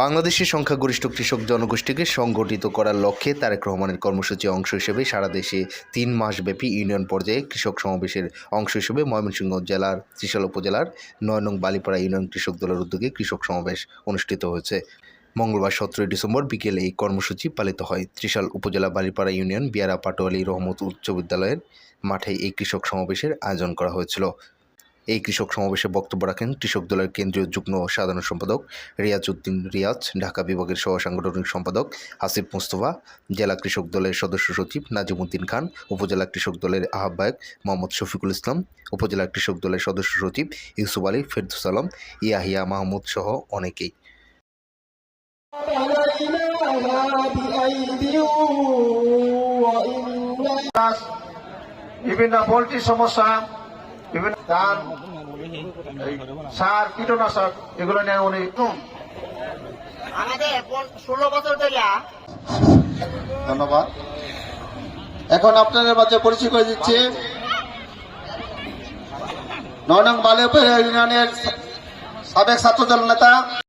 বাংলাদেশের সংখ্যাগরিষ্ঠ কৃষক জনগোষ্ঠীকে সংগঠিত করার লক্ষ্যে তারেক রহমানের কর্মসূচি অংশ হিসেবে সারা দেশে তিন মাসব্যাপী ইউনিয়ন পর্যায়ে কৃষক সমাবেশের অংশ হিসেবে ময়মনসিংহ জেলার, ত্রিশাল উপজেলার নয় নং বালিপাড়া ইউনিয়ন কৃষক দলের উদ্যোগে কৃষক সমাবেশ অনুষ্ঠিত হয়েছে। মঙ্গলবার সতেরোই ডিসেম্বর বিকেলে এই কর্মসূচি পালিত হয়। ত্রিশাল উপজেলা বালিপাড়া ইউনিয়ন, বিয়ারা পাটোয়ালি রহমত উচ্চ বিদ্যালয়ের মাঠে এই কৃষক সমাবেশের আয়োজন করা হয়েছিল। এই কৃষক সমাবেশে বক্তব্য রাখেন কৃষক দলের কেন্দ্রীয় যুগ্ম সাধারণ সম্পাদক রিয়াজ উদ্দিন রিয়াজ, ঢাকা বিভাগের সহ সাংগঠনিক সম্পাদক আসিফ মুস্তফা, জেলা কৃষক দলের সদস্য সচিব নাজিমুদ্দিন খান, উপজেলা কৃষক দলের আহ্বায়ক মোহাম্মদ শফিকুল ইসলাম, উপজেলা কৃষক দলের সদস্য সচিব ইউসুফ আলী ফেরদুস আলম, ইয়াহিয়া মাহমুদ সহ অনেকেই। বিভিন্ন পোলট্রি সমস্যা বিভিন্ন ধান সার কীটনাশক এগুলো নিয়ে উনি আমাদের ষোলো বছর ধন্যবাদ। এখন আপনাদের মাঝে পরিচয় করে দিচ্ছি। নয় নং বালে ইউনিয়নের সাবেক ছাত্রদল নেতা